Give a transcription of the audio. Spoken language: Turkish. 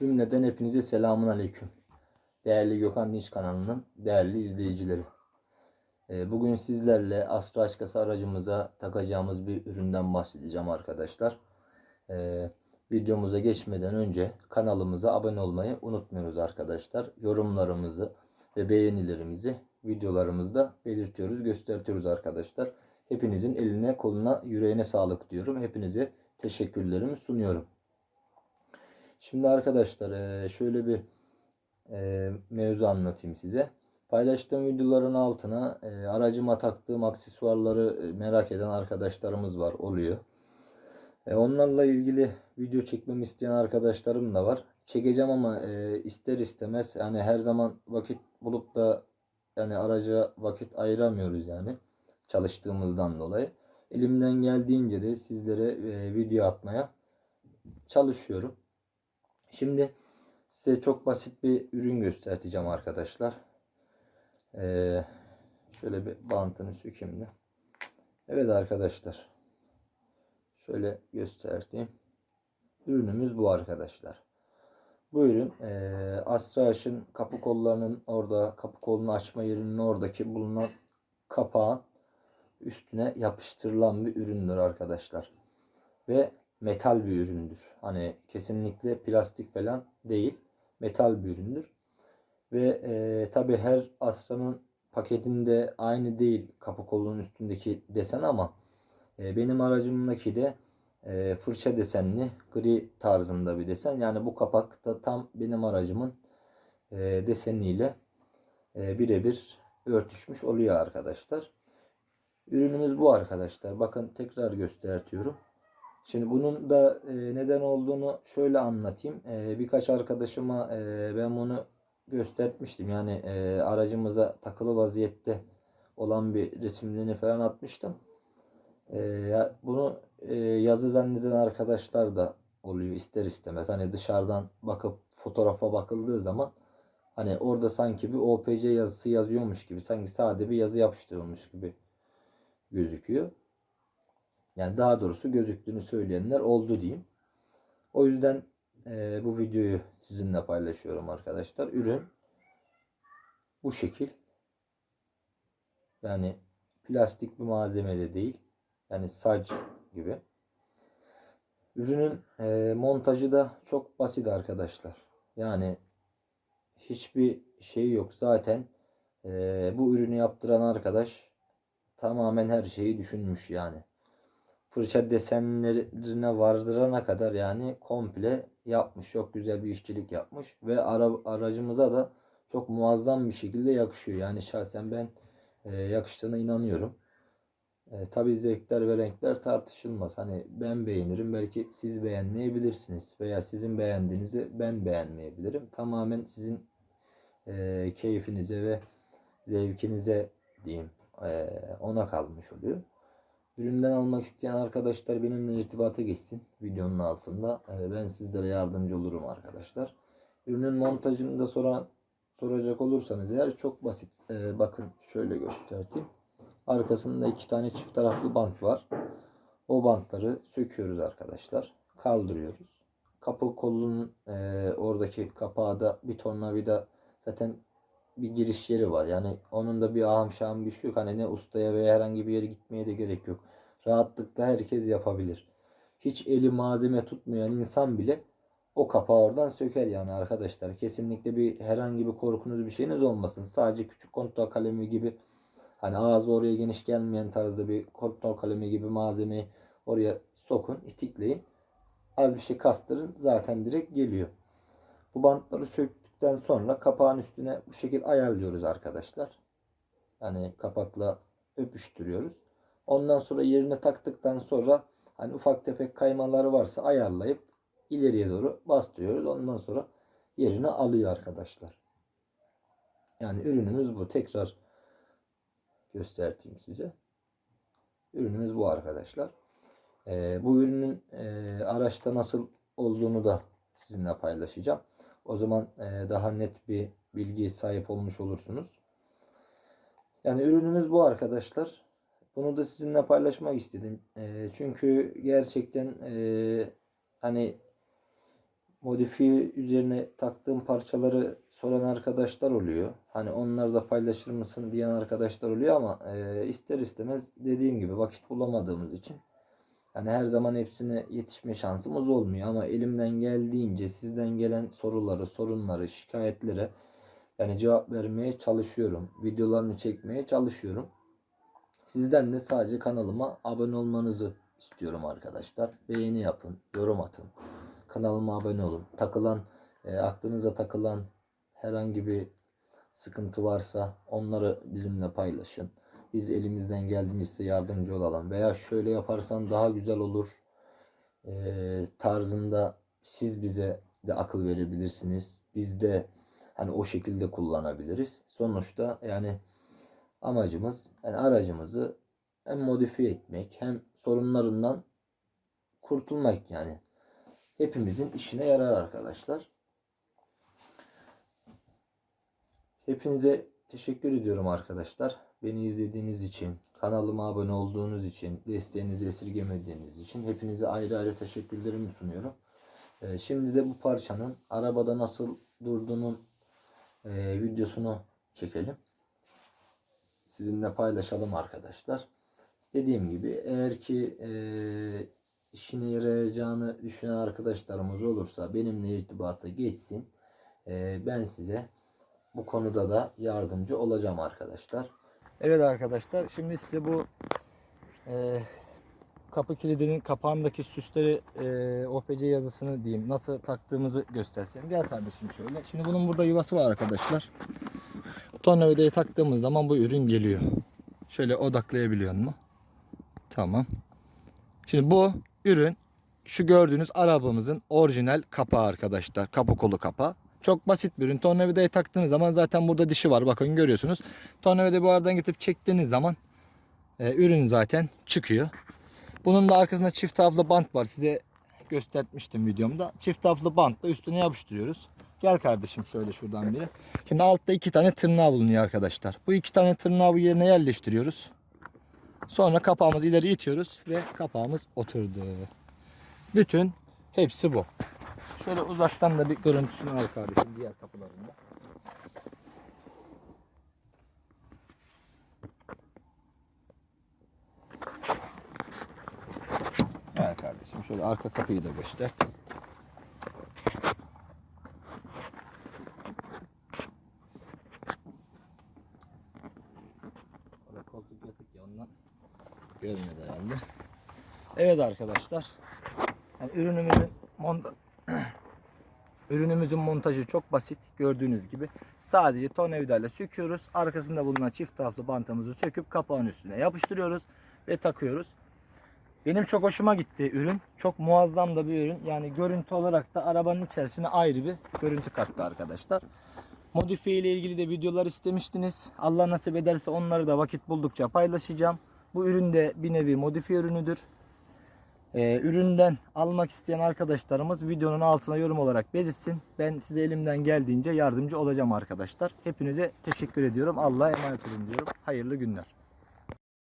Cümleden hepinize selamun aleyküm. Değerli Gökhan Dinç kanalının değerli izleyicileri. Ee, Bugün sizlerle Astra Aşkası aracımıza takacağımız bir üründen bahsedeceğim arkadaşlar. Ee, Videomuza geçmeden önce kanalımıza abone olmayı unutmuyoruz arkadaşlar. Yorumlarımızı ve beğenilerimizi videolarımızda belirtiyoruz, gösteriyoruz arkadaşlar. Hepinizin eline, koluna, yüreğine sağlık diyorum. Hepinize teşekkürlerimi sunuyorum. Şimdi arkadaşlar eee, şöyle bir eee, mevzu anlatayım size. Paylaştığım videoların altına eee, aracıma taktığım aksesuarları e, merak eden arkadaşlarımız var, oluyor. E, onlarla ilgili video çekmemi isteyen arkadaşlarım da var. Çekeceğim ama e, ister istemez yani her zaman vakit bulup da yani araca vakit ayıramıyoruz yani çalıştığımızdan dolayı. Elimden geldiğince de sizlere e, video atmaya çalışıyorum. Şimdi size çok basit bir ürün göstereceğim arkadaşlar. Ee, şöyle bir bantını sökeyim de. Evet arkadaşlar. Şöyle göstereyim. Ürünümüz bu arkadaşlar. Bu ürün e, Astra kapı kollarının orada kapı kolunu açma yerinin oradaki bulunan kapağın üstüne yapıştırılan bir üründür arkadaşlar. Ve metal bir üründür. Hani kesinlikle plastik falan değil. Metal bir üründür. Ve e, tabi her Astra'nın paketinde aynı değil kapı kolunun üstündeki desen ama e, benim aracımdaki de e, fırça desenli gri tarzında bir desen. Yani bu kapak da tam benim aracımın e, deseniyle e, birebir örtüşmüş oluyor arkadaşlar. Ürünümüz bu arkadaşlar. Bakın tekrar göstertiyorum. Şimdi bunun da e, neden olduğunu şöyle anlatayım. E, birkaç arkadaşıma e, ben bunu göstermiştim. Yani aracımıza takılı vaziyette olan bir resimlerini falan atmıştım. Bunu yazı zanneden arkadaşlar da oluyor ister istemez. Hani dışarıdan bakıp fotoğrafa bakıldığı zaman hani orada sanki bir OPC yazısı yazıyormuş gibi sanki sade bir yazı yapıştırılmış gibi gözüküyor. Yani daha doğrusu gözüktüğünü söyleyenler oldu diyeyim. O yüzden e, bu videoyu sizinle paylaşıyorum arkadaşlar. Ürün bu şekil. Yani plastik bir malzemede değil. Yani sac gibi. Ürünün e, montajı da çok basit arkadaşlar. Yani hiçbir şey yok. Zaten e, bu ürünü yaptıran arkadaş tamamen her şeyi düşünmüş yani fırça desenlerine vardırana kadar yani komple yapmış. Çok güzel bir işçilik yapmış ve ara, aracımıza da çok muazzam bir şekilde yakışıyor. Yani şahsen ben e, yakıştığına inanıyorum. E, Tabi zevkler ve renkler tartışılmaz. Hani ben beğenirim belki siz beğenmeyebilirsiniz veya sizin beğendiğinizi ben beğenmeyebilirim. Tamamen sizin e, keyfinize ve zevkinize diyeyim e, ona kalmış oluyor. Üründen almak isteyen arkadaşlar benimle irtibata geçsin videonun altında. Ee, Ben sizlere yardımcı olurum arkadaşlar. Ürünün montajını da soran, soracak olursanız eğer çok basit. Ee, bakın şöyle göstereyim. Arkasında iki tane çift taraflı bant var. O bantları söküyoruz arkadaşlar. Kaldırıyoruz. Kapı kolunun e, oradaki kapağı da bir tornavida zaten bir giriş yeri var. Yani onun da bir ahım şahım bir şey yok. Hani ne ustaya veya herhangi bir yere gitmeye de gerek yok. Rahatlıkla herkes yapabilir. Hiç eli malzeme tutmayan insan bile o kapağı oradan söker yani arkadaşlar. Kesinlikle bir herhangi bir korkunuz bir şeyiniz olmasın. Sadece küçük kontrol kalemi gibi hani ağzı oraya geniş gelmeyen tarzda bir kontrol kalemi gibi malzemeyi oraya sokun, itikleyin. Az bir şey kastırın zaten direkt geliyor. Bu bantları söktükten sonra kapağın üstüne bu şekilde ayarlıyoruz arkadaşlar. Yani kapakla öpüştürüyoruz. Ondan sonra yerine taktıktan sonra hani ufak tefek kaymaları varsa ayarlayıp ileriye doğru bastırıyoruz. Ondan sonra yerine alıyor arkadaşlar. Yani ürünümüz bu. Tekrar göstereyim size. Ürünümüz bu arkadaşlar. Ee, bu ürünün e, araçta nasıl olduğunu da sizinle paylaşacağım. O zaman e, daha net bir bilgiye sahip olmuş olursunuz. Yani ürünümüz bu arkadaşlar. Bunu da sizinle paylaşmak istedim. E, çünkü gerçekten e, hani modifiye üzerine taktığım parçaları soran arkadaşlar oluyor. Hani onları da paylaşır mısın diyen arkadaşlar oluyor ama ister istemez dediğim gibi vakit bulamadığımız için yani her zaman hepsine yetişme şansımız olmuyor ama elimden geldiğince sizden gelen soruları, sorunları, şikayetlere yani cevap vermeye çalışıyorum. Videolarını çekmeye çalışıyorum. Sizden de sadece kanalıma abone olmanızı istiyorum arkadaşlar. Beğeni yapın, yorum atın. Kanalıma abone olun. Takılan, e, aklınıza takılan herhangi bir sıkıntı varsa onları bizimle paylaşın. Biz elimizden geldiğince yardımcı olalım. Veya şöyle yaparsan daha güzel olur e, tarzında siz bize de akıl verebilirsiniz. Biz de hani o şekilde kullanabiliriz. Sonuçta yani amacımız yani aracımızı hem modifiye etmek hem sorunlarından kurtulmak yani. Hepimizin işine yarar arkadaşlar. Hepinize teşekkür ediyorum arkadaşlar. Beni izlediğiniz için, kanalıma abone olduğunuz için, desteğinizi esirgemediğiniz için hepinize ayrı ayrı teşekkürlerimi sunuyorum. Ee, şimdi de bu parçanın arabada nasıl durduğunun e, videosunu çekelim. Sizinle paylaşalım arkadaşlar. Dediğim gibi eğer ki e, işine yarayacağını düşünen arkadaşlarımız olursa benimle irtibata geçsin. E, ben size bu konuda da yardımcı olacağım arkadaşlar. Evet arkadaşlar şimdi size bu e, kapı kilidinin kapağındaki süsleri e, OPC yazısını diyeyim nasıl taktığımızı göstereceğim. Gel kardeşim şöyle. Şimdi bunun burada yuvası var arkadaşlar. Tornavidayı taktığımız zaman bu ürün geliyor. Şöyle odaklayabiliyor mu? Tamam. Şimdi bu ürün şu gördüğünüz arabamızın orijinal kapağı arkadaşlar. Kapı kolu kapağı. Çok basit bir ürün. Tornavidayı taktığınız zaman zaten burada dişi var. Bakın görüyorsunuz. Tornavidayı bu aradan getirip çektiğiniz zaman e, ürün zaten çıkıyor. Bunun da arkasında çift taraflı bant var. Size göstermiştim videomda. Çift taraflı bantla üstüne yapıştırıyoruz. Gel kardeşim şöyle şuradan biri. Şimdi altta iki tane tırnağı bulunuyor arkadaşlar. Bu iki tane tırnağı bu yerine yerleştiriyoruz. Sonra kapağımızı ileri itiyoruz ve kapağımız oturdu. Bütün hepsi bu. Şöyle uzaktan da bir görüntüsünü al kardeşim diğer kapılarında. Gel kardeşim şöyle arka kapıyı da göster. Koltuk yatık ya ondan görmedi herhalde. Evet arkadaşlar. Yani ürünümüzün monta Ürünümüzün montajı çok basit. Gördüğünüz gibi sadece tornavidayla söküyoruz. Arkasında bulunan çift taraflı bantımızı söküp kapağın üstüne yapıştırıyoruz ve takıyoruz. Benim çok hoşuma gitti ürün. Çok muazzam da bir ürün. Yani görüntü olarak da arabanın içerisine ayrı bir görüntü kattı arkadaşlar. Modifiye ile ilgili de videolar istemiştiniz. Allah nasip ederse onları da vakit buldukça paylaşacağım. Bu ürün de bir nevi modifiye ürünüdür. Ee, üründen almak isteyen arkadaşlarımız videonun altına yorum olarak belirtsin. Ben size elimden geldiğince yardımcı olacağım arkadaşlar. Hepinize teşekkür ediyorum. Allah'a emanet olun diyorum. Hayırlı günler.